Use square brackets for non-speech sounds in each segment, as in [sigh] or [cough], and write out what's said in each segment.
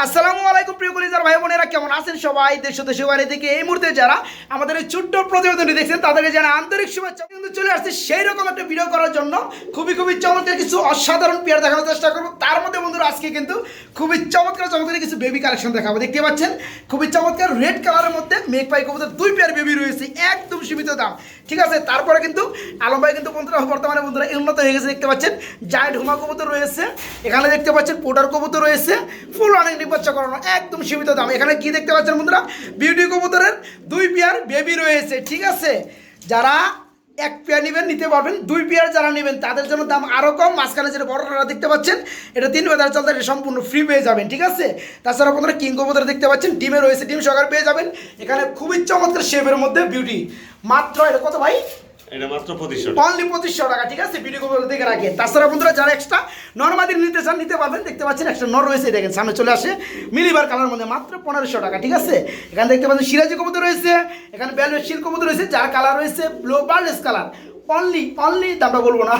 আসসালামু আলাইকুম প্রিয় কলিজার ভাই বোনেরা, কেমন আছেন সবাই? দেশ দেশে বাইরে থেকে এই মুহূর্তে যারা আমাদের ছোট্ট প্রতিবেদনটি দেখছেন, তাদেরকে জানা আন্তরিক শুভেচ্ছা। চলে আসছে সেই রকম একটা ভিডিও করার জন্য। খুবই খুবই চমৎকার কিছু অসাধারণ পেয়ার দেখানোর চেষ্টা করব। তার মধ্যে বন্ধুরা, আজকে কিন্তু খুবই চমৎকার চমৎকার কিছু বেবি কালেকশন দেখাবো। দেখতে পাচ্ছেন? খুবই চমৎকার রেড কালারের মধ্যে মেঘ পাই কবুতর দুই পেয়ার বেবি রয়েছে, একদম সীমিত দাম। ঠিক আছে? তারপরে কিন্তু আলম ভাই কিন্তু বন্ধুরা, বর্তমানে বন্ধুরা উন্নত হয়ে গেছে, দেখতে পাচ্ছেন? জায়েন্ট হুমা কবুতর রয়েছে। এখানে দেখতে পাচ্ছেন পোটার কবুতর রয়েছে। ফুল অনেক নির্বাচ্য করানো, একদম সীমিত দাম। এখানে কি দেখতে পাচ্ছেন বন্ধুরা? বিউটি কবুতরের দুই পেয়ার বেবি রয়েছে, ঠিক আছে? যারা এক পেয়ার নেবেন, নিতে পারবেন। দুই পেয়ার যারা নেবেন, তাদের জন্য দাম আরও কম। মাঝখানে যেটা বড়রা দেখতে পাচ্ছেন, এটা তিন বেদার চলতে এটা সম্পূর্ণ ফ্রি পেয়ে যাবেন, ঠিক আছে? তাছাড়া আপনারা কিং কবুতর দেখতে পাচ্ছেন, ডিমে রয়েছে, ডিম সকার পেয়ে যাবেন। এখানে খুবই চমৎকার শেপের মধ্যে বিউটি মাত্র এটা কত ভাই? টাকা। ঠিক আছে? ভিডিও কভার দেখে রাখে তাছাড়া বন্ধুরা, যারা এক্সট্রা নর্মাদি নিতে চান, নিতে পারবেন। দেখতে পাচ্ছেন একটা নর রয়েছে দেখেন, সামনে চলে আসে। মিলিবার কালার মধ্যে মাত্র পনেরোশো টাকা, ঠিক আছে? এখানে দেখতে পাচ্ছেন সিরাজি কবুতর রয়েছে। এখানে শিল কবুতর রয়েছে, যার কালার রয়েছে ব্লু বার্লেস কালার অনলি অনলি দামটা বলব না।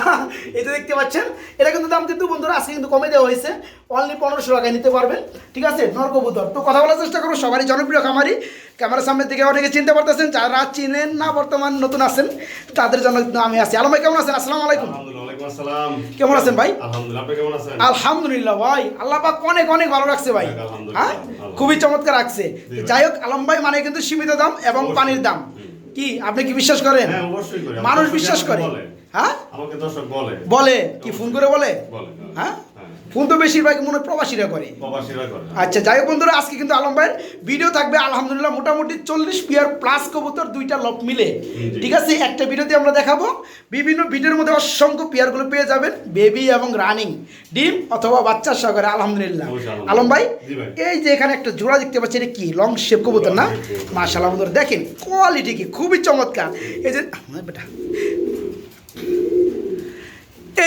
এই যে দেখতে পাচ্ছেন এটা কিন্তু দাম কিন্তু বন্ধুরা আজকে কিন্তু কমে দেওয়া হয়েছে। অনলি পনেরোশো টাকায় নিতে পারবেন ঠিক আছে? নর কবুতর তো কথা বলার চেষ্টা করব সবারই জনপ্রিয় খামারি। ক্যামেরার সামনে থেকে অনেকে চিনতে পারতেছেন যারা চিনেন না বর্তমান নতুন আছেন তাদের জন্য আমি আছি। আলম ভাই কেমন আছেন? আসসালামু আলাইকুম। কেমন আছেন ভাই? আলহামদুলিল্লাহ ভাই। আল্লাহ পাক অনেক অনেক ভালো রাখছে ভাই। হ্যাঁ? খুবই চমৎকার রাখছে। যাই হোক আলম ভাই মানে কিন্তু সীমিত দাম এবং পানির দাম। কি? আপনি কি বিশ্বাস করেন? হ্যাঁ মানুষ বিশ্বাস করে? হ্যাঁ? বলে। কি ফোন করে বলে। হ্যাঁ। ফোন তো বেশিরভাগ মনে হয় প্রবাসীরা করে। আচ্ছা যাই হোক বন্ধুরা আজকে কিন্তু আলম ভাইয়ের ভিডিও থাকবে। আলহামদুলিল্লাহ মোটামুটি চল্লিশ পিয়ার প্লাস কবুতর দুইটা লপ মিলে। ঠিক আছে? একটা ভিডিওতে আমরা দেখাবো। বিভিন্ন ভিডিওর মধ্যে অসংখ্য পেয়ারগুলো পেয়ে যাবেন। বেবি এবং রানিং ডিম অথবা বাচ্চার সহকারে আলহামদুলিল্লাহ। আলম ভাই এই যে এখানে একটা জোড়া দেখতে পাচ্ছি এটা কি? লং শেপ কবুতর না? কবুতর। বন্ধুরা দেখেন কোয়ালিটি কি খুবই চমৎকার। এই যে বেটা।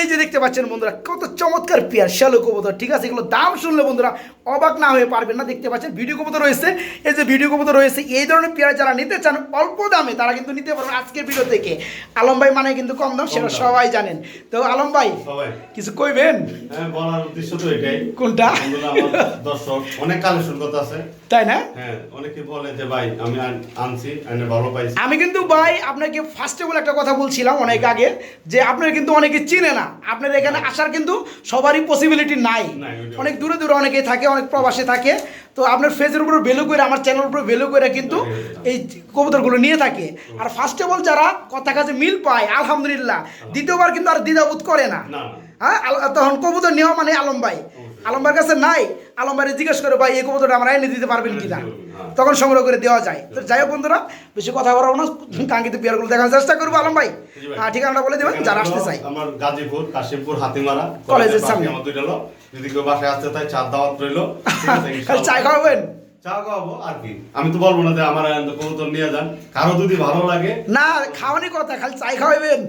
এই যে দেখতে পাচ্ছেন বন্ধুরা কত চমৎকার পেয়ার শ্যালো কবুতর ঠিক আছে? এগুলো দাম শুনলে বন্ধুরা অবাক না হয়ে পারবেন না দেখতে পাচ্ছেন? ভিডিও কবুতর রয়েছে এই যে ভিডিও কবুতর রয়েছে এই ধরনের পেয়ার যারা নিতে চান অল্প দামে তারা কিন্তু নিতে পারবেন আজকের ভিডিও থেকে। আলম ভাই মানে কিন্তু কম দাম সেটা সবাই জানেন। তো আলম ভাই কিছু কইবেন? হ্যাঁ বলার উদ্দেশ্য তো এটাই। কোনটা? দর্শক অনেক কালেকশন কথা আছে। তাই না? হ্যাঁ অনেকে বলে যে ভাই আমি আনছি ভালো পাইছি। আমি কিন্তু ভাই আপনাকে ফার্স্টে বলে একটা কথা বলছিলাম অনেক আগে যে আপনার কিন্তু অনেকে চিনে না। আপনার এখানে আসার কিন্তু সবারই পসিবিলিটি নাই। অনেক দূরে দূরে অনেকেই থাকে অনেক প্রবাসে থাকে। তো আপনার ফেসের উপর ভ্যালু করে আমার চ্যানেলের উপর ভ্যালু করে কিন্তু এই কবুতরগুলো নিয়ে থাকে। আর ফার্স্ট অফ অল যারা কথা কাছে মিল পায় আলহামদুলিল্লাহ। দ্বিতীয়বার কিন্তু আর দ্বিধাবোধ করে না। হ্যাঁ তখন কবুতর নেওয়া মানে আলম ভাই। আলম ভাইয়ের কাছে নাই আলমবারে জিজ্ঞেস করে ভাই এই কবুতরটা আমরা এনে দিতে পারবেন কিনা। তখন সংগ্রহ করে দেওয়া যায়। তো যাই হোক বন্ধুরা বেশি কথা বলব না। কাঙ্ক্ষিত পেয়ারগুলো দেখানোর চেষ্টা করব আলম ভাই। হ্যাঁ ঠিক ঠিকানাটা বলে দেবেন যারা আসতে চাই আমার গাজীপুর কাশিমপুর হাতিমারা। কলেজের সামনে। আমার দুইটা যদি কেউ বাসায় আসতে চাই চার দাওয়াত রইল। [laughs] চা খাওয়াবেন? চা খাওয়াবো আর কি? আমি তো বলব না যে আমার কবুতর নিয়ে যান। কারও যদি ভালো লাগে না খাওয়ানি কথা খালি চাই খাওয়াবেন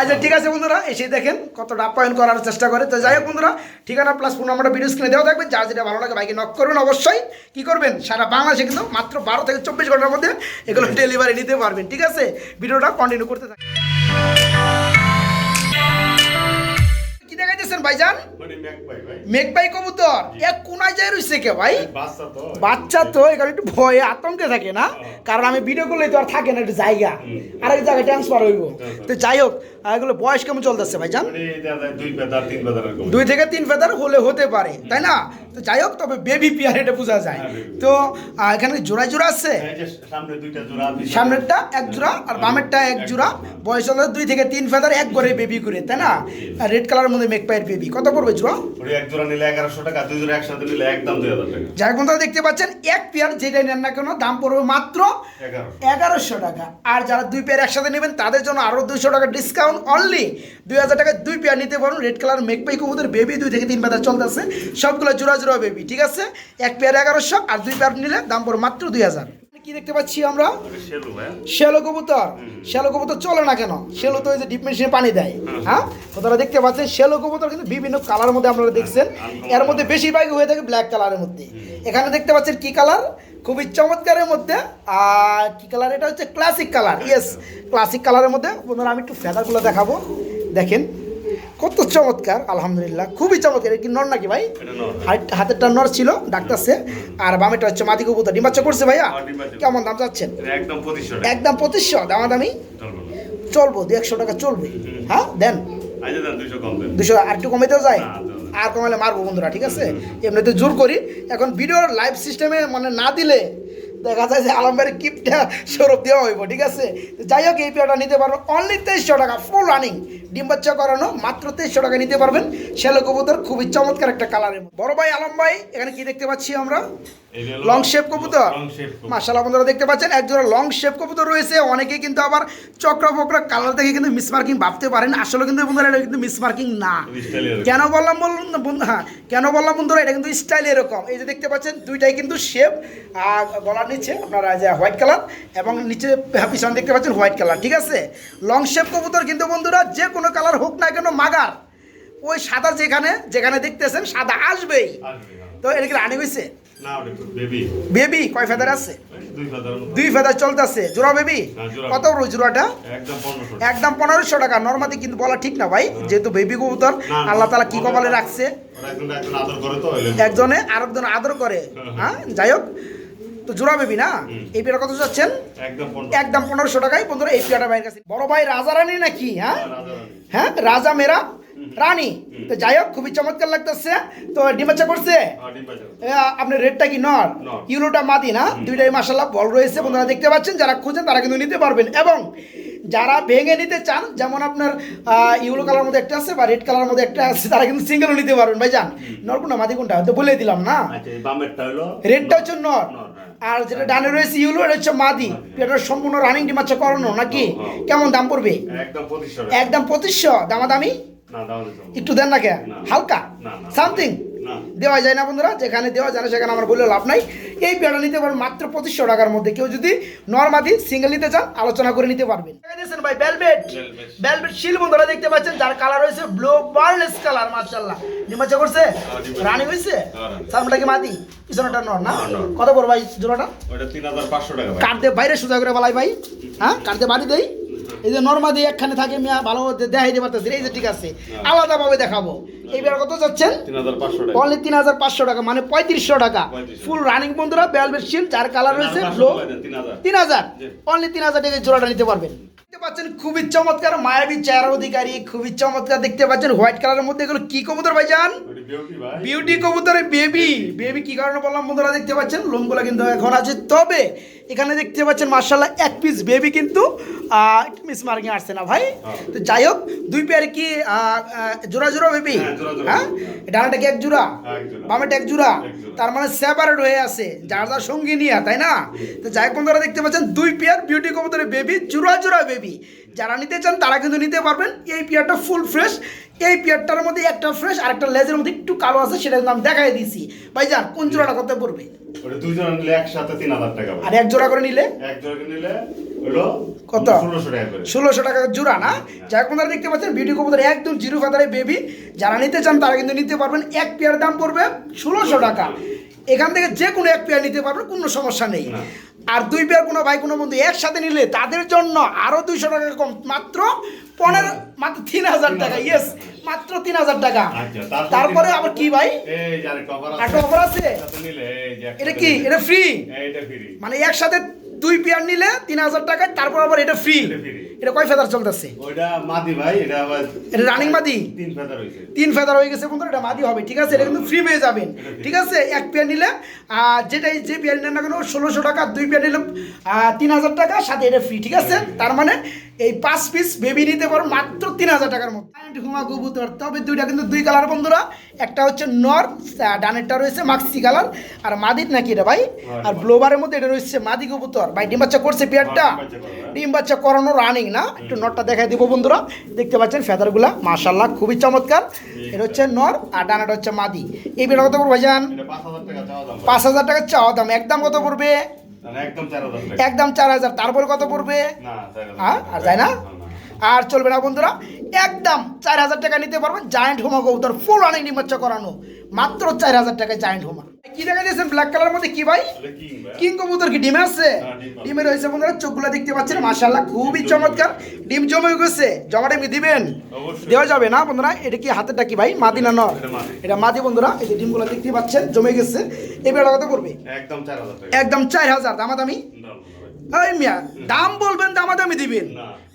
আচ্ছা ঠিক আছে বন্ধুরা এসে দেখেন কতটা আপ্যায়ন করার চেষ্টা করে। তো যাই হোক বন্ধুরা ঠিকানা প্লাস ফোন নাম্বারটা ভিডিও স্ক্রিনে দেওয়া থাকবে। যার যেটা ভালো লাগে বাইকে নক করবেন অবশ্যই। কি করবেন? সারা বাংলাদেশে কিন্তু মাত্র বারো থেকে চব্বিশ ঘণ্টার মধ্যে এগুলো ডেলিভারি নিতে পারবেন। ঠিক আছে? ভিডিওটা কন্টিনিউ করতে থাকেন কি ভাইজান? মানে মেঘবাই কবুতর? এক কোনায় যায় রইছে কে ভাই? বাচ্চা তো এখানে একটু ভয়ে আতঙ্কে থাকে না? কারণ আমি ভিডিও করলে তো আর থাকে না একটু জায়গা। আর এক জায়গায় ট্রান্সফার হইব। তো যাই হোক এগুলো বয়স কেমন চলতেছে ভাইজান? মানে দুই থেকে তিন ফেদার হলে হতে পারে তাই না? তো যাই হোক তবে বেবি পিয়ার এটা বোঝা যায়। হ্যাঁ, তো এখানে জোড়া জোড়া আছে? সামনেরটা এক জোড়া আর বামেরটা এক জোড়া। বয়স হলো দুই থেকে তিন ফেদার এক করে বেবি করে তাই না? রেড কালারের মধ্যে মেক পায়ের বেবি কত পড়বে জোড়া? এক জোড়া নিলে এগারোশো টাকা দুই জোড়া একসাথে নিলে একদম দুই হাজার টাকা। যাই বন্ধুরা দেখতে পাচ্ছেন এক পেয়ার যেটাই নেন না কেন দাম পড়বে মাত্র এগারোশো। টাকা। আর যারা দুই পেয়ার একসাথে নেবেন তাদের জন্য আরও দুইশো টাকা ডিসকাউন্ট অনলি দুই হাজার টাকায় দুই পেয়ার নিতে পারুন। রেড কালার মেকপাই কুমুদের বেবি দুই থেকে তিন পেয়ার চলতেছে। সবগুলো জোড়া জোড়া বেবি ঠিক আছে? এক পেয়ার এগারোশো আর দুই পেয়ার নিলে দাম পড়বে মাত্র দুই হাজার। কি দেখতে পাচ্ছি আমরা? ভাই শ্যালো কবুতর। শ্যালো কবুতর চলে না কেন? শ্যালো তো ওই যে ডিপ মেশিনে পানি দেয় হ্যাঁ? তো তারা দেখতে পাচ্ছেন শ্যালো কবুতর কিন্তু বিভিন্ন কালার মধ্যে আপনারা দেখছেন। এর মধ্যে বেশিরভাগই হয়ে থাকে ব্ল্যাক কালারের মধ্যে। এখানে দেখতে পাচ্ছেন কি কালার খুবই চমৎকারের মধ্যে। আর কি কালার এটা হচ্ছে ক্লাসিক কালার ইয়েস ক্লাসিক কালারের মধ্যে। বন্ধুরা আমি একটু ফেদারগুলো দেখাবো। দেখেন কত চমৎকার আলহামদুলিল্লাহ খুবই চমৎকার। কি নর নাকি ভাই? হাতেরটা নর ছিল ডাক্তারছে আর বামেটা হচ্ছে মাদি কবুতর। ডিম বাচ্চা করছে ভাইয়া? হ্যাঁ। কেমন দাম চাচ্ছেন? একদম পঁচিশশো টাকা। দামি চলবো দু একশো টাকা চলবে। হ্যাঁ দেন। দুশো কম দেন। দুশো আর একটু যায় না, দেবো না। আর কমালে মারবো বন্ধুরা ঠিক আছে? এমনিতে জোর করি। এখন ভিডিওর লাইভ সিস্টেমে মানে না দিলে দেখা যায় যে আলমবাড়ির কিপটা সৌরভ দেওয়া হইব ঠিক আছে? যাই হোক এই পেয়ারটা নিতে পারব অনলি তেইশশো টাকা ফুল রানিং ডিম বাচ্চা করানো মাত্র তেইশশো টাকা নিতে পারবেন। শ্যালো কবুতর খুবই চমৎকার একটা কালারের বড় ভাই আলম ভাই এখানে কি দেখতে পাচ্ছি আমরা? লং শেপ কবুতর। কবুতর। বন্ধুরা দেখতে পাচ্ছেন? একজোড়া লং শেপ কবুতর রয়েছে। অনেকে কিন্তু আবার চক্র ফক্র কালার দেখে কিন্তু মিসমার্কিং ভাবতে পারেন। আসলে কিন্তু বন্ধুরা এটা কিন্তু মিসমার্কিং না। কেন বললাম বলুন বন্ধু হ্যাঁ কেন বললাম বন্ধুরা এটা কিন্তু স্টাইল এরকম। এই যে দেখতে পাচ্ছেন দুইটাই কিন্তু শেপ আর গলার নিচে আপনারা যে হোয়াইট কালার এবং নিচে পিছনে দেখতে পাচ্ছেন হোয়াইট কালার ঠিক আছে? লং শেপ কবুতর কিন্তু বন্ধুরা যে কোনো কালার হোক না কেন মাগার। ওই সাদা যেখানে যেখানে দেখতেছেন সাদা আসবেই। হ্যাঁ। তো এটা কি রানি হয়েছে বেবি কয় ফেদার আছে? দুই ফেদার চলতেছে। জোড়া বেবি হ্যাঁ, কত রো জোড়াটা? একদম পনেরোশো টাকা। নর্মালি কিন্তু বলা ঠিক না ভাই যেহেতু বেবি কবুতর আল্লাহ তালা কি কপালে রাখছে? একজন আরেকজন আদর করে। হ্যাঁ যাই হোক। তো জোড়া বেবি না? এই পেয়ারা কত যাচ্ছেন? একদম পনেরোশো। টাকায়। বন্ধুরা এই পেয়ারটা ভাইয়ের কাছে। বড় ভাই রাজা রানী নাকি হ্যাঁ? হ্যাঁ রাজা মেরা রানী। তো যাই হোক খুবই চমৎকার লাগতেছে। তো ডিমাচ্চা করছে? হ্যাঁ, আপনার রেটটা কি নর। ইউরোটা মাদি না? দুইটাই মাসাল্লাহ বল রয়েছে বন্ধুরা দেখতে পাচ্ছেন। যারা খুঁজেন তারা কিন্তু নিতে পারবেন। এবং যারা ভেঙে নিতে চান যেমন আপনার ইউরো কালার মধ্যে একটা আছে বা রেড কালার মধ্যে একটা আছে তারা কিন্তু সিঙ্গেলও নিতে পারবেন। ভাই যান নর কোনটা মাদি কোনটা? হয়তো বলে দিলাম না। আচ্ছা রেডটা হচ্ছে নর। হ্যাঁ। আর যেটা ডানে রয়েছে ইউলো এটা হচ্ছে মাদি। এটা সম্পূর্ণ রানিং ডিমাচ্চা করানো নাকি। কেমন দাম পড়বে? একদম পঁচিশশো দামা দামাদামি? হবে। একটু দেন না কে? হালকা। সামথিং দেওয়া যায় না বন্ধুরা যেখানে দেওয়া যায় না সেখানে আমার বলে লাভ নাই। এই পেয়ারটা নিতে পারেন মাত্র পঁচিশশো টাকার মধ্যে। কেউ যদি নর্মাদি সিঙ্গেল নিতে চান আলোচনা করে নিতে পারবেন। দিয়েছেন ভাই বেলভেট Velvet। শিল বন্ধুরা দেখতে পাচ্ছেন যার কালার হয়েছে ব্লু বার্লেস কালার মাশাআল্লাহ। নিমাচা করছে? রানি হয়েছে? হ্যাঁ, রানী। সামনেটা কি মাদি? পিছনেটা নর না? হ্যাঁ, কত বড় ভাই জোড়াটা? ওটা তিন হাজার পাঁচশো টাকা কাটতে বাইরে সোজা করে বলাই ভাই। হ্যাঁ কাটতে বাড়ি দেই। এই যে নর্মা দিয়ে একখানে থাকে মিয়া ভালো দেখাই দিতে পারতেছি এই যে ঠিক আছে আলাদাভাবে দেখাবো। এইবার কত যাচ্ছেন? অনলি তিন হাজার পাঁচশো টাকা মানে পঁয়ত্রিশশো টাকা। ফুল রানিং বন্ধুরা বেলবেট শিল যার কালার রয়েছে তিন হাজার। ব্লু তিন। অনলি তিন হাজার টাকা জোড়াটা নিতে পারবেন। দেখতে পাচ্ছেন খুবই চমৎকার মায়াবী চেহারা অধিকারী খুবই চমৎকার দেখতে পাচ্ছেন। হোয়াইট কালারের মধ্যে এগুলো কি কবুতর ভাইজান? ওটা বিউটি ভাই। কবুতরের বেবি বেবি কি কারণে বললাম বন্ধুরা দেখতে পাচ্ছেন লোমগুলো কিন্তু এখন আছে। তবে এখানে দেখতে পাচ্ছেন মার্শাল্লাহ এক পিস বেবি কিন্তু মিস মার্কিং আসছে না ভাই। তো যাই হোক দুই পেয়ারে কি জোড়া জোড়া বেবি হ্যাঁ, হ্যাঁ। ডানাটা কি হ্যাঁ, এক জোড়া। বামেটা এক জোড়া। তার মানে সেপারেট হয়ে আছে যার যার সঙ্গী নিয়ে তাই না? তো যাই হোক বন্ধুরা দেখতে পাচ্ছেন দুই পেয়ার বিউটি কবুতরের বেবি জোড়া জোড়া বেবি যারা নিতে চান তারা কিন্তু নিতে পারবেন। এই পেয়ারটা ফুল ফ্রেশ এই পেয়ারটার মধ্যে একটা ফ্রেশ আর একটা লেজের মধ্যে একটু কালো আছে সেটা কিন্তু আমি দেখাই দিয়েছি ভাইজান কোন জোড়াটা কত পড়বে? দুজন নিলে একসাথে তিন হাজার টাকা আর এক জোড়া করে নিলে? এক জনকে নিলে হলো কত? ষোলোশো টাকা করে। জোড়া না? যাই বন্ধুরা দেখতে পাচ্ছেন বিউটি কবুতর একদম জিরো ফাদারে বেবি যারা নিতে চান তারা কিন্তু নিতে পারবেন। এক পেয়ার দাম পড়বে ষোলোশো টাকা। এখান থেকে যে কোনো এক পেয়ার নিতে পারবেন কোনো সমস্যা নেই। আর দুই পেয়ার কোনো ভাই কোনো বন্ধু একসাথে নিলে তাদের জন্য আরও দুইশো টাকা কম। মাত্র পনেরো মাত্র তিন হাজার টাকা ইয়েস মাত্র তিন হাজার টাকা। আচ্ছা, তারপরে আবার কি ভাই। একটা অফার আছে। এটা কি? এটা ফ্রি। মানে একসাথে দুই পেয়ার নিলে তিন হাজার টাকায় তারপর আবার এটা ফ্রি এটা কয় ফেদার চলতেছে? ওইটা মাদি ভাই এটা আবার এটা রানিং মাদি? তিন ফেদার হয়ে গেছে বন্ধুরা এটা মাদি হবে ঠিক আছে? এটা কিন্তু ফ্রি পেয়ে যাবেন। ঠিক আছে? এক পেয়ার নিলে আর যেটাই যে পেয়ার নেন না কেন ষোলোশো টাকা দুই পেয়ার নিলে তিন হাজার টাকা সাথে এটা ফ্রি ঠিক আছে? তার মানে এই পাঁচ পিস বেবি নিতে পারো মাত্র তিন হাজার টাকার মতো হুমা কবুতর। তবে দুইটা কিন্তু দুই কালার বন্ধুরা। একটা হচ্ছে নর্থ ডানেরটা রয়েছে মাক্সি কালার আর মাদির নাকি এটা ভাই? আর ব্লোবারের মধ্যে এটা রয়েছে মাদি কবুতর। ভাই ডিম বাচ্চা করছে পেয়ারটা ডিম বাচ্চা। করানো রানিং না। একটু নটটা দেখাই দিব বন্ধুরা। দেখতে পাচ্ছেন ফেদারগুলা মাশাল্লাহ খুবই চমৎকার। এটা হচ্ছে নর আর ডানাটা হচ্ছে মাদি এই বেটা কত পড়বে ভাইজান পাঁচ হাজার টাকা চাওয়া দাম। একদম কত পড়বে? একদম চার হাজার তারপর কত পড়বে না হ্যাঁ। আর যায় না না। আর চলবে না বন্ধুরা একদম চার হাজার টাকা নিতে পারবেন জায়েন্ট হোমা কবুতর ফুল অনেক নিমচ্ছ করানো মাত্র চার হাজার টাকায় জায়েন্ট হোমা। কি দেখা যাচ্ছেন ব্ল্যাক কালার মধ্যে কি ভাই? কিং কবুতর কি ডিমে আছে? ডিম। ডিমে রয়েছে বন্ধুরা চোখগুলো দেখতে পাচ্ছেন মাশাআল্লাহ খুবই চমৎকার। ডিম জমে গেছে জমাটা কি দিবেন দেওয়া যাবে না বন্ধুরা এটা কি হাতেরটা কি ভাই? মাদি না নর? এটা মাদি। বন্ধুরা এই যে ডিমগুলো দেখতে পাচ্ছেন জমে গেছে। এবার কত করবে? একদম চার হাজার টাকা। একদম চার হাজার দামাদামি? দাম ভাই এই মিয়া দাম বলবেন দামাদামি দিবেন।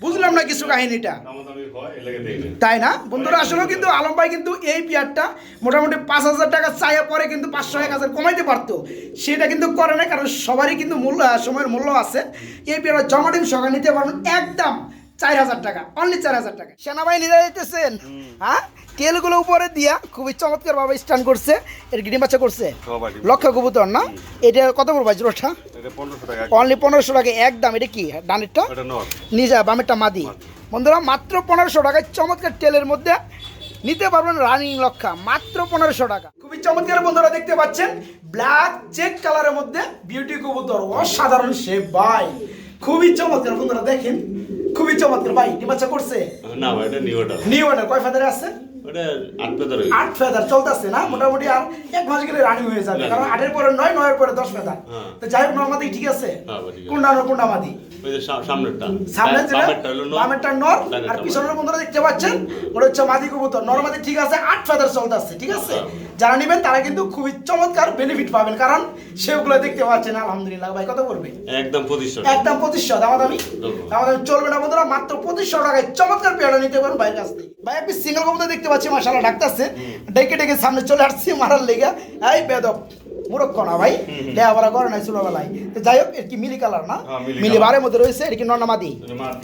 বুঝলাম না কিছু কাহিনীটা। তাই না? বন্ধুরা আসলেও কিন্তু আলম ভাই কিন্তু এই পেয়ারটা মোটামুটি পাঁচ হাজার টাকা চাইয়া পরে কিন্তু পাঁচশো এক হাজার কমাইতে পারতো। সেটা কিন্তু করে না কারণ সবারই কিন্তু মূল্য সময়ের মূল্য আছে। এই পেয়ারটা জমাটিম সকাল নিতে পারবেন একদম চার হাজার টাকা অনলি চার হাজার টাকা। সেনাবাহিনী যাইতেছেন হ্যাঁ? তেলগুলো উপরে দিয়া খুবই চমৎকার ভাবে স্টান করছে এর গিনি বাচ্চা করছে। সবাই ডিম। কবুতর না? এটা কত পনেরোশো টাকা অনলি পনেরোশো টাকা একদম এটা কি? ডানেরটা? নিজা বামেরটা মাদি। বন্ধুরা মাত্র পনেরোশো টাকায় চমৎকার তেলের মধ্যে নিতে পারবেন রানিং লক্ষা মাত্র পনেরোশো টাকা। খুবই চমৎকার বন্ধুরা দেখতে পাচ্ছেন? ব্ল্যাক চেক কালারের মধ্যে বিউটি কবুতর অসাধারণ শেপ ভাই। খুবই চমৎকার বন্ধুরা দেখেন। খুবই চমৎকার ভাই ডিমাচা করছে? না ভাই এটা নিউ এটা। নিউ ওয়ানের কয় ফেদারে আছে? ওটা আট পেতার আট ফেদার চলতেছে না মোটামুটি আর এক মাস গেলে রানিং হয়ে যাবে কারণ আটের পরে নয় নয়ের পরে দশ ফেদার। হ্যাঁ। তো যাই হোক নর্মাদি ঠিক আছে। হ্যাঁ, ঠিক আছে। কোনটা নর কোনটা মাদি। সামনেরটা। সামনে যেটা বামেরটা নর বামেরটা নর ডানেরটা আর মাদি। পিছনের বন্ধুরা দেখতে পাচ্ছেন ওটা হচ্ছে মাদি কবুতর। নর মাদি ঠিক আছে আট ফেদার চলতেছে ঠিক আছে? যারা নেবেন তারা কিন্তু খুবই চমৎকার বেনিফিট পাবেন কারণ সেগুলো দেখতে পাচ্ছেন আলহামদুলিল্লাহ। ভাই কত করবে একদম পঁচিশশো একদম পঁচিশশো আমি আমাদের চলবে না বন্ধুরা মাত্র পঁচিশশো টাকায় চমৎকার পেয়ারা নিতে পারেন ভাইয়ের কাছ থেকে। ভাই আপনি সিঙ্গেল কবুতর দেখতে পাচ্ছি মাসাল্লাহ ডাকতেছে। ডেকে ডেকে সামনে চলে আসছি মারার লেগে। এই বেদব মুরক্ষ না ভাই। লেখাপড়া করে নাই ছোটবেলায় তো যাই হোক এর কি মিলি কালার না? হ্যাঁ, মিলি বারের মধ্যে রয়েছে এটা কি নর্নামাদি এটা মা-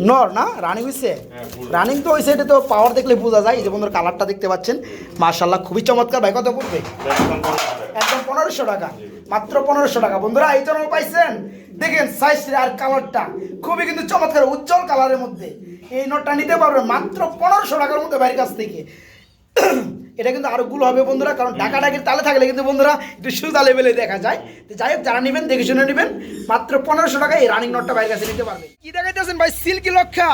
নর না? রানিং হইছে? হ্যাঁ, রানিং তো হইছে এটা তো পাওয়ার দেখলে বোঝা যায়। এই যে বন্ধুর কালারটা দেখতে পাচ্ছেন। মাশাল্লাহ খুবই চমৎকার ভাই। কত পড়বে? এটা একদম পনেরোশো টাকা। একদম পনেরোশো টাকা। মাত্র পনেরোশো টাকা। বন্ধুরা এই জন্য পাইছেন। দেখেন সাইজ আর কালারটা খুবই কিন্তু চমৎকার উজ্জ্বল কালারের মধ্যে। এই নোটটা নিতে পারবেন মাত্র পনেরোশো টাকার মধ্যে বাইরের কাছ থেকে। এটা কিন্তু আরও গুলো হবে বন্ধুরা কারণ ঢাকা ডাকির তালে থাকলে কিন্তু বন্ধুরা একটু সুদা লেভেলে দেখা যায়। তো যাই হোক যারা নেবেন দেখে শুনে নেবেন। মাত্র পনেরোশো টাকা এই রানিং নটটা বাইরের কাছে নিতে পারবেন কি দেখাইতেছেন ভাই? সিল্কি লক্ষা।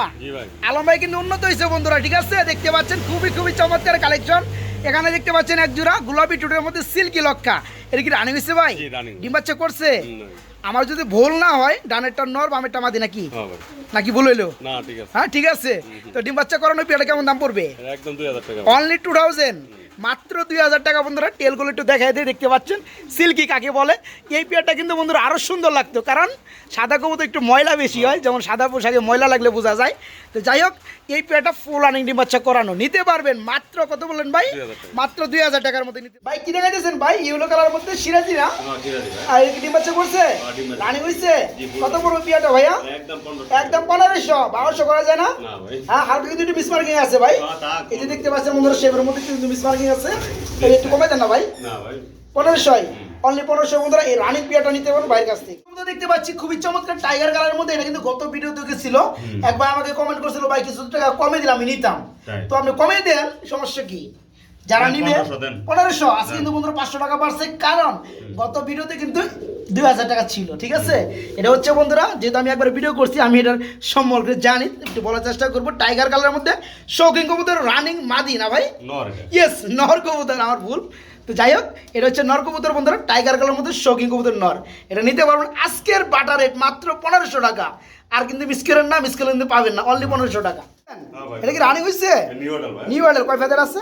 আলম ভাই কিন্তু উন্নত হয়েছে বন্ধুরা ঠিক আছে? দেখতে পাচ্ছেন খুবই খুবই চমৎকার কালেকশন এখানে দেখতে পাচ্ছেন এক জোড়া গোলাপি টুটের মধ্যে সিল্কি লক্ষা। এটা কি রানিং হয়েছে ভাই? জি, running। ডিম বাচ্চা করছে? আমার যদি ভুল না হয় ডানেরটা নর বামেরটা মাদি নাকি? হ্যাঁ নাকি ভুল হইল? না ঠিক আছে। হ্যাঁ ঠিক আছে। তো ডিম বাচ্চা করানো পেয়ারটা কেমন দাম পড়বে? একদম দুই হাজার টাকা অনলি টু থাউজেন্ড মাত্র দুই হাজার টাকা বন্ধুরা টেলগুলো একটু দেখাই দিয়ে দেখতে পাচ্ছেন। সিল্কি কাকে বলে? এই পেয়ারটা কিন্তু বন্ধুরা আরও সুন্দর লাগতো কারণ সাদা কবুতর একটু ময়লা বেশি হয় যেমন সাদা পোশাকে ময়লা লাগলে বোঝা যায়। তো যাই হোক এই পেয়ারটা ফুল আনিং ডিম বাচ্চা করানো। নিতে পারবেন মাত্র কত বললেন ভাই? মাত্র দুই হাজার টাকার মধ্যে নিতে ভাই কি দেখাইতেছেন ভাই? ইউলো কালার মধ্যে সিরাজি না না ঠিক আর এই ডিম বাচ্চা করছে? হ্যাঁ, রানি হইছে? কত বড় পেয়ারটা ভাইয়া? একদম পনেরোশো। বারোশো করা যায় না? না ভাই। হ্যাঁ হালকা কিন্তু একটু মিসমার্কিং আছে ভাই। হ্যাঁ, তা এই যে দেখতে পাচ্ছেন বন্ধুরা শেপের মধ্যে কিন্তু মিসমার্কিং আছে। একটু কমে দেন না ভাই? না ভাই। পনেরোশো অনলি পনেরোশো বন্ধুরা এই রানিং পিয়াটা নিতে পারেন বাইরের কাছ থেকে। বন্ধুরা দেখতে পাচ্ছি খুবই চমৎকার টাইগার কালারের মধ্যে এটা কিন্তু গত ভিডিও ছিল একবার আমাকে কমেন্ট করেছিল ভাই কিছু টাকা কমে দিলাম আমি নিতাম। তো আপনি কমে দেন সমস্যা কি? যারা নিবে পনেরোশো আজকে কিন্তু বন্ধুরা পাঁচশো টাকা বাড়ছে কারণ গত ভিডিওতে কিন্তু দুই হাজার টাকা ছিল ঠিক আছে? এটা হচ্ছে বন্ধুরা যেহেতু আমি একবার ভিডিও করছি আমি এটার সম্পর্কে জানি একটু বলার চেষ্টা করব। টাইগার কালারের মধ্যে শৌকিং কবুতর রানিং মাদি না ভাই? ইয়েস নহর কবুতর আমার ভুল। তো যাই হোক এটা হচ্ছে নর কবুতর বন্ধুরা টাইগার কালার মধ্যে শৌকিং কবুতর নর। এটা নিতে পারবেন আজকের বাটার রেট মাত্র পনেরোশো টাকা। আর কিন্তু মিস করেন না মিস করলে কিন্তু পাবেন না অনলি পনেরোশো টাকা। হ্যাঁ এটা কি রানিং হয়েছে নিউ অর্ডার কয় ফেদার আছে?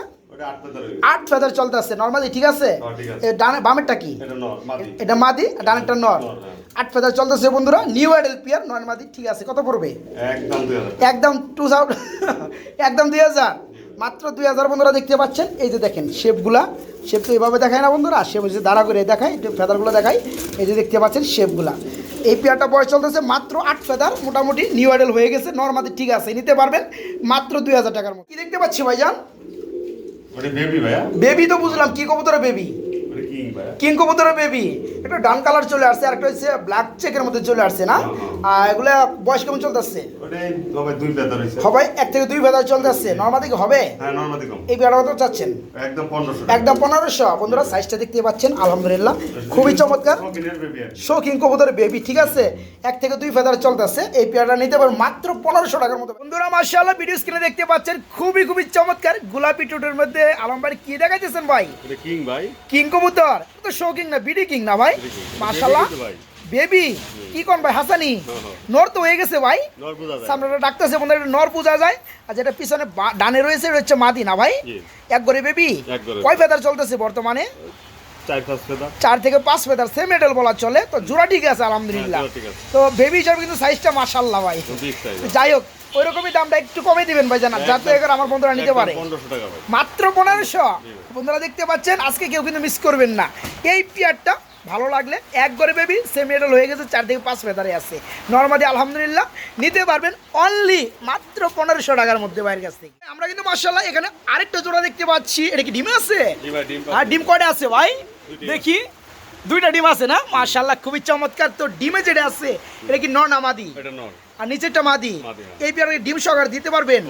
আট ফেদার চলতে আছে নর্মালি ঠিক আছে? হ্যাঁ, ডানে বামেরটা কি? এটা মাদি। ডানেরটা নর। হ্যাঁ। আট ফেদার চলতেছে বন্ধুরা নিউ ওয়ার্ল্ড পিয়ার নন মাদি ঠিক আছে। কত পড়বে? একদম একদম টু [laughs] একদম দুই হাজার। মাত্র দুই হাজার বন্ধুরা দেখতে পাচ্ছেন। এই যে দেখেন শেপগুলা। শেপ তো এভাবে দেখায় না বন্ধুরা শেপ হচ্ছে দাঁড়া করে দেখায় একটু ফেদারগুলো দেখায়। এই যে দেখতে পাচ্ছেন শেপগুলা। এই পেয়ারটা বয়স চলতেছে মাত্র আট ফেদার মোটামুটি নিউ আইডেল হয়ে গেছে নর্মালি ঠিক আছে নিতে পারবেন মাত্র দুই হাজার টাকার মতো। কি দেখতে পাচ্ছি ভাইজান? বেবি ভাইয়া। বেবি তো বুঝলাম কি তোরা বেবি কিং কবুতরের বেবি একটা ডান কালার চলে আসছে আর একটা হচ্ছে ব্ল্যাক চেকের মধ্যে চলে আসছে না? আর এগুলো বয়স কেমন চলতেছে? হবে এক থেকে দুই ভেদা চলতেছে। নর্মাদি কি হবে? হ্যাঁ কম এই পেয়ারটা কত চাচ্ছেন? একদম পনেরোশো। বন্ধুরা সাইজটা দেখতে পাচ্ছেন আলহামদুলিল্লাহ। খুবই চমৎকার। বেবি আর শৌখিন কবুতরের বেবি ঠিক আছে? এক থেকে দুই ফেদার চলতেছে। এই পেয়ারটা নিতে পারেন মাত্র পনেরোশো টাকার মতো। বন্ধুরা মার্শাল্লাহ ভিডিও স্ক্রিনে দেখতে পাচ্ছেন খুবই খুবই চমৎকার। গোলাপি টুটের মধ্যে আলমবাড়ি কি দেখাইতেছেন ভাই? কিং ভাই। কিং কবুতর তো শৌকিং না বিডি কিং না ভাই? মাশাল্লাহ বেবি কি কোন ভাই? হাসানি? হ্যাঁ, হ্যাঁ। নর তো হয়ে গেছে ভাই। নর ডাকতেছে পূজা যায়। আর যেটা পিছনে ডানে রয়েছে এটা হচ্ছে মাদি না ভাই? এক করে বেবি কয় ফেদার চলতেছে বর্তমানে? চার থেকে পাঁচ ফেদার সেম মেডেল বলা চলে। তো জোড়া ঠিক আছে আলহামদুলিল্লাহ। হ্যাঁ, আছে। তো বেবি হিসাবে কিন্তু সাইজটা মাশাল্লাহ ভাই। যাই হোক ওই রকমই দামটা একটু কমে দিবেন ভাই জানা যাতে করে আমার বন্ধুরা নিতে পারে। মাত্র পনেরোশো? বন্ধুরা দেখতে পাচ্ছেন আজকে কেউ কিন্তু মিস করবেন না। এই পেয়ারটা ভালো লাগলে এক করে বেবি সেম মেডেল হয়ে গেছে চার থেকে পাঁচ ফেদারে আছে। নর্মাদি আলহামদুলিল্লাহ নিতে পারবেন অনলি মাত্র পনেরোশো টাকার মধ্যে বাইরের কাছ থেকে। আমরা কিন্তু মার্শাল্লাহ এখানে আরেকটা জোড়া দেখতে পাচ্ছি। এটা কি ডিম আছে? আর ডিম কয়টা আছে ভাই? দেখি। দুইটা ডিম আছে না? মার্শাল্লাহ খুবই চমৎকার। তো ডিমে যেটা আছে এটা কি নন নামাদি এটা নর আর নিচেরটা মাদি। হ্যাঁ। এই পেয়ারে ডিম সহকারে দিতে পারবেন?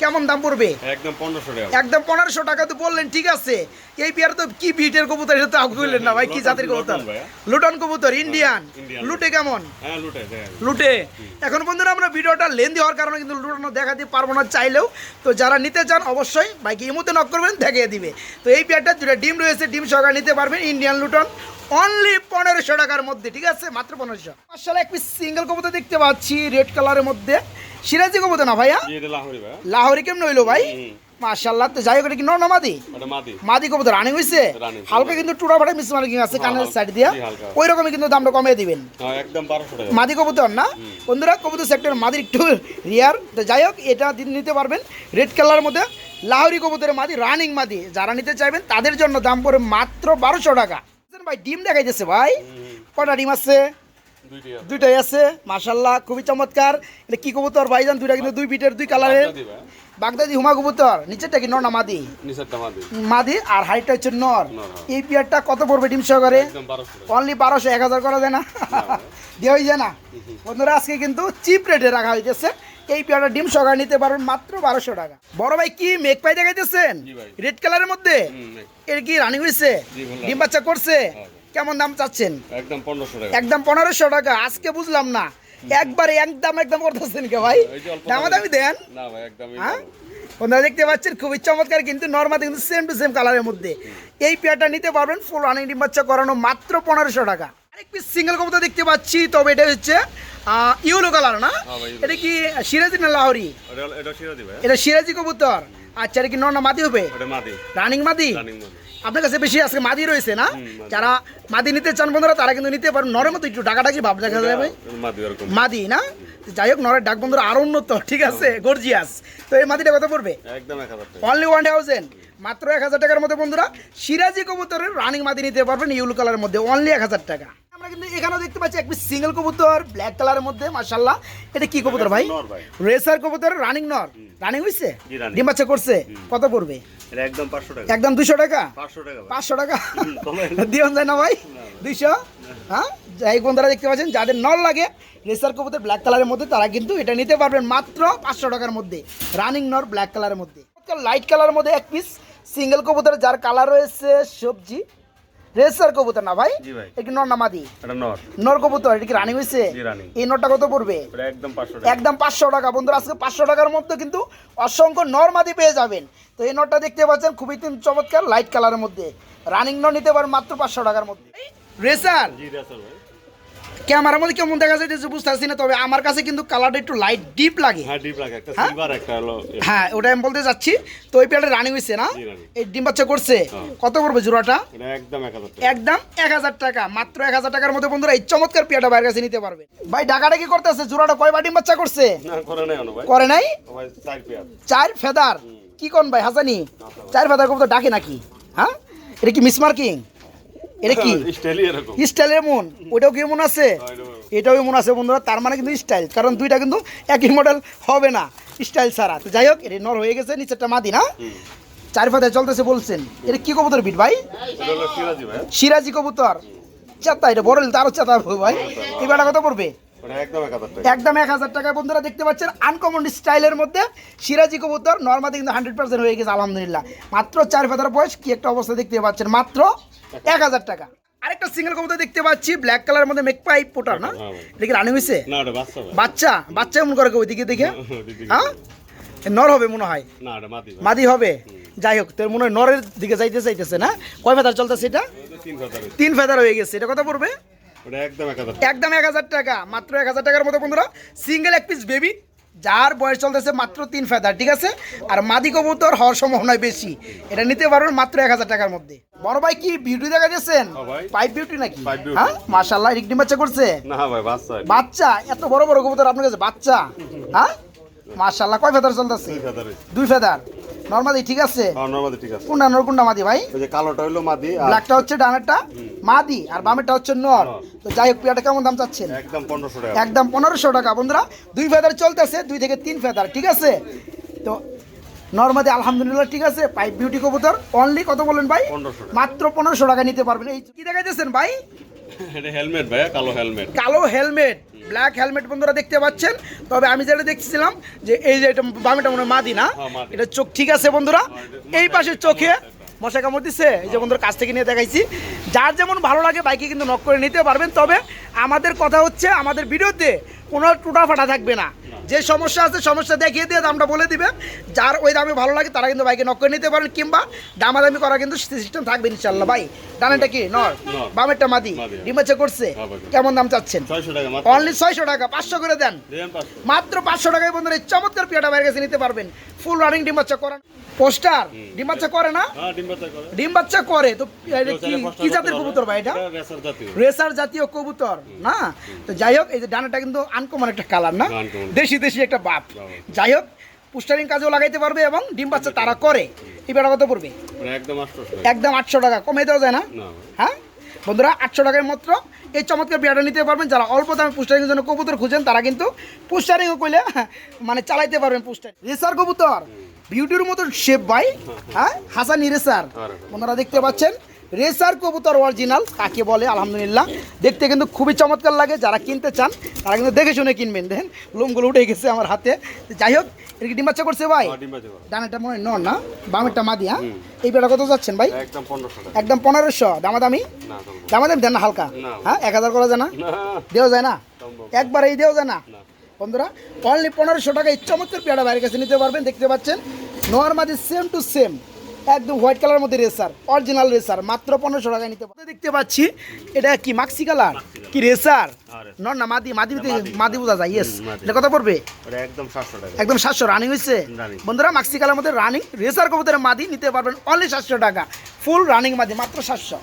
কেমন দাম পড়বে? একদম পনেরোশো টাকা। একদম পনেরোশো টাকা তো বললেন ঠিক আছে। এই পেয়ার তো কি বিটের কবুতর এটা তো বললেন না ভাই কি জাতের কবুতর লুটন কবুতর ইন্ডিয়ান। ইন্ডিয়ান। লুটে কেমন? হ্যাঁ লুটে লুটে। এখন বন্ধুরা আমরা ভিডিওটা লেন্দি হওয়ার কারণে কিন্তু লুটানো দেখাতে পারব না চাইলেও। তো যারা নিতে চান অবশ্যই বাইকে ইমুতে নক করবেন দেখিয়ে দিবে। তো এই পেয়ারটা দুটো ডিম রয়েছে ডিম সহকারে নিতে পারবেন ইন্ডিয়ান লুটন। অনলি পনেরোশো টাকার মধ্যে ঠিক আছে? মাত্র পনেরোশো। মার্শাল এক পিস সিঙ্গেল কবুতর দেখতে পাচ্ছি রেড কালারের মধ্যে। সিরাজি কবুতর না ভাইয়া? লাহোরি কেমন হইল ভাই? হুম। মার্শাল্লাহ তো যাই হোক এটা কি নর্মাদি মাদি? মাদি। কবুতর রানিং হইছে? হালকা কিন্তু টুরা ফাটা মিস মার্কিং আছে হ্যাঁ, কানের সাইড দিয়া। ওই রকমই কিন্তু দামটা কমিয়ে দিবেন। হ্যাঁ একদম বারোশো টাকা। মাদি কবুতর না? বন্ধুরা কবুতর সেক্টর মাদির একটু রিয়ার তো যাই হোক এটা দিন নিতে পারবেন। রেড কালারের মধ্যে লাহোরি কবুতরের মাদি রানিং মাদি। যারা নিতে চাইবেন তাদের জন্য দাম পড়ে মাত্র বারোশো টাকা। ভাই ডিম দেখাইতেছে ভাই। কটা ডিম আছে? দুইটাই আছে। মাশাল্লাহ খুবই চমৎকার। এটা কি কবুতর ভাইজান দুইটা কিন্তু দুই বিটের দুই কালারের বাগদাদি হুমা কবুতর। নিচেরটা কি নর না মাদি? মাদি। আর হাইটটা হচ্ছে নর। হ্যাঁ। এই পেয়ারটা কত পড়বে ডিম সহকারে? অনলি বারোশো এক হাজার করা যায় না। হয়ে যায় না। বন্ধুরা আজকে কিন্তু চিপ রেটে রাখা হইতেছে। এই পেয়ারটা ডিম সহকারে নিতে পারবেন মাত্র বারোশো টাকা। বড় ভাই কি মেঘ পাই দেখাইতেছেন? রেড কালারের মধ্যে? এর কি রানিং হয়েছে ডিম বাচ্চা করছে। কেমন দাম চাচ্ছেন? একদম পনেরোশো টাকা। একদম পনেরোশো টাকা আজকে বুঝলাম না। একবারে একদম একদম করতেছেন কে ভাই? দামা। দামি দেন। না ভাই একদমই হ্যাঁ। দেখতে পাচ্ছেন খুবই চমৎকার কিন্তু নর্মাল কিন্তু সেম টু সেম কালারের মধ্যে। এই পেয়ারটা নিতে পারবেন ফুল রানিং ডিম বাচ্চা করানো মাত্র পনেরোশো টাকা। আরেক পিস সিঙ্গেল কবুতর দেখতে পাচ্ছি তবে এটা হচ্ছে ইউলো কালার না? হ্যাঁ। এটা কি সিরাজি না লাহরি? এটা সিরাজি কবুতর। আচ্ছা এটা কি নর্না মাদি হবে? রানিং মাদি। আপনার কাছে বেশি আজকে মাদি রয়েছে না? যারা মাদি নিতে চান বন্ধুরা তারা কিন্তু নিতে পারেন। নরের মতো একটু ডাকাডাকি ভাব দেখা যাবে মাদি না? যাই হোক নরের ডাক বন্ধুরা আরও উন্নত ঠিক আছে? গর্জিয়াস তো এই মাদিটা কত পড়বে? একদম অনলি ওয়ান থাউজেন্ড মাত্র এক হাজার টাকার মধ্যে বন্ধুরা সিরাজি কবুতরের রানিং মাদি নিতে পারবেন ইউলো কালারের মধ্যে অনলি এক হাজার টাকা। আমরা কিন্তু এখানেও দেখতে পাচ্ছি এক পিস সিঙ্গেল কবুতর ব্ল্যাক কালারের মধ্যে মাশাল্লাহ এটা কি কবুতর ভাই? ভাই। রেসার কবুতর রানিং নর। রানিং হইছে? ডিম বাচ্চা করছে? কত পড়বে? একদম পাঁচশো টাকা। একদম দুশো টাকা? পাঁচশো টাকা ভাই। পাঁচশো টাকা? দিওন যায় না। ভাই। দুইশো? হ্যাঁ? যাই বন্ধুরা দেখতে পাচ্ছেন যাদের নল লাগে রেসার কবুতর ব্ল্যাক কালারের মধ্যে তারা কিন্তু এটা নিতে পারবেন মাত্র পাঁচশো টাকার মধ্যে। রানিং নর ব্ল্যাক কালারের মধ্যে। লাইট কালারের মধ্যে এক পিস সিঙ্গেল কবুতর যার কালার রয়েছে সবজি। রেসার কবুতর না ভাই। এটা নর নামাদি নর। নর কবুতর এটা কি রানিং হয়েছে এই নরটা কত পড়বে? একদম পাঁচশো টাকা। একদম পাঁচশো টাকা। বন্ধুরা আজকে পাঁচশো টাকার মধ্যে কিন্তু অসংখ্য নরমাদি পেয়ে যাবেন। তো এই নটটা দেখতে পাচ্ছেন খুবই চমৎকার লাইট কালারের মধ্যে। রানিং নট নিতে পারেন মাত্র পাঁচশো টাকার মধ্যে। রেসার জি রেসার ভাই। ক্যামেরার মধ্যে কেমন দেখা যাইতেছে বুঝতে পারছি না তবে আমার কাছে কিন্তু কালারটা একটু লাইট ডিপ লাগে। হ্যাঁ ডিপ লাগে একটা হ্যাঁ? সিলভার একটা হলো। হ্যাঁ ওটা আমি বলতে যাচ্ছি তো ওই পেয়ারটা রানিং হয়েছে না? এই ডিম বাচ্চা করছে হ্যাঁ। কত পড়বে জোড়াটা? এটা একদম এক হাজার টাকা। একদম এক হাজার টাকা মাত্র এক হাজার টাকার মধ্যে বন্ধুরা এই চমৎকার পেয়ারটা বাইরের কাছে নিতে পারবে। ভাই ডাকাটা কি করতেছে? জোড়াটা কয়বার ডিম বাচ্চা করছে? না করে নাই ভাই। করে নাই? ভাই চার পেয়ার। চার ফেদার? কি কোন ভাই হাসানি? চার ফেদার কবুতর ডাকে নাকি? হ্যাঁ? এটা কি মিসমার্কিং এটা কি? [laughs] স্টাইলই এরকম। স্টাইলের মন ওটাও কি মন আছে? হ্যাঁ, এটাও। এটাও মন আছে বন্ধুরা তার মানে কিন্তু স্টাইল কারণ দুইটা কিন্তু একই মডেল হবে না স্টাইল ছাড়া। তো যাই হোক এটা নর হয়ে গেছে নিচেরটা মাদি না? চার ফাদায় চলতেছে বলছেন। এটা কি কবুতর বিট ভাই? সিরাজি কবুতর। চেতা এটা বড় হলে তো আরও চেতা ভাই। এই বেটা কত পড়বে? একদম এক হাজার টাকা। বন্ধুরা দেখতে পাচ্ছেন আনকমন স্টাইলের মধ্যে সিরাজি কবুতর নর্মালি কিন্তু হান্ড্রেড পার্সেন্ট হয়ে গেছে আলহামদুলিল্লাহ। মাত্র চার ফেদার বয়স কি একটা অবস্থা দেখতে পাচ্ছেন? মাত্র এক হাজার টাকা। আরেকটা সিঙ্গেল কবুতর দেখতে পাচ্ছি ব্ল্যাক কালারের মধ্যে মেক পাইপ পোটার না? হ্যাঁ। এটা রানি হয়েছে বাচ্চা বাচ্চা? এমন করে ওই দিকে দেখে। হ্যাঁ নর হবে মনে হয়। মাদি হবে? যাই হোক তোর মনে হয় নরের দিকে যাইতে চাইতেছে না? কয় ফেদার চলতেছে এটা? তিন হাজার ফেদার হয়ে গেছে। এটা কত পড়বে? একদম এক হাজার টাকা। মাত্র এক হাজার টাকার মতো বন্ধুরা। সিঙ্গেল এক পিস বেবি যার বয়স চলতেছে মাত্র তিন ফেদার ঠিক আছে? আর মাদি কবুতর হওয়ার সম্ভাবনায় বেশি। এটা নিতে পারবেন মাত্র এক হাজার টাকার মধ্যে। বড় ভাই কি বিউটি দেখা হ্যাঁ পাইপ বিউটি নাকি? হ্যাঁ? মাশাল্লাহ রিকডিম বাচ্চা করছে? না ভাই বাচ্চা। বাচ্চা? এত বড় বড় কবুতর আপনার কাছে বাচ্চা? হ্যাঁ? মাশাল্লাহ কয় ফেদার চলতেছে? দুই হাজার দুই ফেদার। নর্মালি ঠিক আছে? হ্যাঁ, ঠিক আছে। কোনটা নর কোনটা মাদি ভাই? ওই যে কালোটা হইল মাদি আর ব্ল্যাকটা হচ্ছে ডানেরটা। মাদি আর বামেরটা হচ্ছে নর। তো যাই হোক পিয়াটা কেমন দাম চাচ্ছেন? একদম পনেরোশো টাকা। একদম পনেরোশো টাকা। বন্ধুরা দুই ফেদার চলতেছে দুই থেকে তিন ফেদার ঠিক আছে? তো নর্মাদি আলহামদুলিল্লাহ ঠিক আছে? পাইপ বিউটি কবুতর অনলি কত বলেন ভাই? 1500 মাত্র পনেরোশো টাকা নিতে পারবেন। এই কি দেখাইতেছেন ভাই? এটা হেলমেট ভাইয়া কালো হেলমেট কালো হেলমেট ব্ল্যাক হেলমেট বন্ধুরা দেখতে পাচ্ছেন। তবে আমি যেটা দেখছিলাম যে এই যে এটা বামেটা মনে হয় মাদি না? হ্যাঁ, এটা চোখ ঠিক আছে বন্ধুরা? এই পাশের চোখে মশা কামড় দিচ্ছে এই যে বন্ধুরা কাছ থেকে নিয়ে দেখাইছি। যার যেমন ভালো লাগে বাইকে কিন্তু নক করে নিতে পারবেন। তবে আমাদের কথা হচ্ছে আমাদের ভিডিওতে কোনো টুটা ফাটা থাকবে না। যে সমস্যা আছে সমস্যা দেখিয়ে দিয়ে দামটা বলে দিবে। যার ওই দামে ভালো লাগে তারা কিন্তু বাইকে নক করে নিতে পারেন কিংবা দামাদামি করা কিন্তু সিস্টেম থাকবে ইনশাল্লাহ ভাই ডানেটা কি? নর। বামেরটা মাদি? মাদি। ডিমাচা করছে? হ্যাঁ কেমন দাম চাচ্ছেন? অনলি ছয়শো টাকা পাঁচশো করে দেন। মাত্র পাঁচশো টাকায় বন্ধুরা এই চমৎকার পিয়াটা বাইরে কাছে নিতে পারবেন। ফুল রানিং ডিম বাচ্চা করেন পোস্টার ডিম বাচ্চা করে না? হ্যাঁ ডিম বাচ্চা করে। তো কি জাতের কবুতর ভাই এটা? রেসার জাতীয়। কবুতর না? তো যাই হোক এই যে ডানাটা কিন্তু আনকমন একটা কালার না? দেশি দেশি একটা বাপ। যাই হোক পুস্টারিং কাজেও লাগাইতে পারবে এবং ডিম বাচ্চা তারা করে। এই বেড়া কত পড়বে? মানে একদম আটশো টাকা। কমে দেওয়া যায় না? হ্যাঁ? বন্ধুরা আটশো টাকায় মাত্র। এই চমৎকার বিয়াটা নিতে পারবেন। যারা অল্প দামে পুস্টারিংয়ের জন্য কবুতর খুঁজেন তারা কিন্তু পুস্টারিংও কইলে মানে চালাইতে পারবেন পুস্টার। রেসার কবুতর বিউটির মতো শেপ ভাই হ্যাঁ। হাসানি রেসার। বন্ধুরা দেখতে পাচ্ছেন রেসার কবুতর অরিজিনাল কাকে বলে আলহামদুলিল্লাহ। দেখতে কিন্তু খুবই চমৎকার লাগে যারা কিনতে চান তারা কিন্তু দেখে শুনে কিনবেন। দেখেন লোমগুলো উঠে গেছে আমার হাতে। যাই হোক এটা কি ডিম বাচ্চা করছে ভাই? হ্যাঁ, ডানাটা মনে নর না? বামেরটা মাদি হ্যাঁ? এই বেটা কত যাচ্ছেন ভাই? একদম পনেরোশো দামাদামি? দামাদামি দেন না হালকা। হ্যাঁ এক হাজার করা যায় না? দেওয়া যায় না? একবার এই দেওয়া যায় না। বন্ধুরা অনলি পনেরোশো টাকা এই চমৎকার পেয়ারা বাইরের কাছে নিতে পারবেন দেখতে পাচ্ছেন। নোয়ার মাঝে সেম টু সেম একদম হোয়াইট কালার মধ্যে রেসার অরিজিনাল রেসার মাত্র পনেরোশো টাকায় নিতে পারে। দেখতে পাচ্ছি এটা কি মাক্সি কালার কি রেসার হ্যাঁ, নর না মাদি মাদি মাদি। মাদি বোঝা যায় ইয়েস এটা কত পড়বে? একদম সাতশো টাকা। একদম সাতশো রানিং হয়েছে? বন্ধুরা মাক্সি কালার মধ্যে রানিং রেসার কবুতরের মাদি নিতে পারবেন অনলি সাতশো টাকা। ফুল রানিং মাদি মাত্র সাতশো।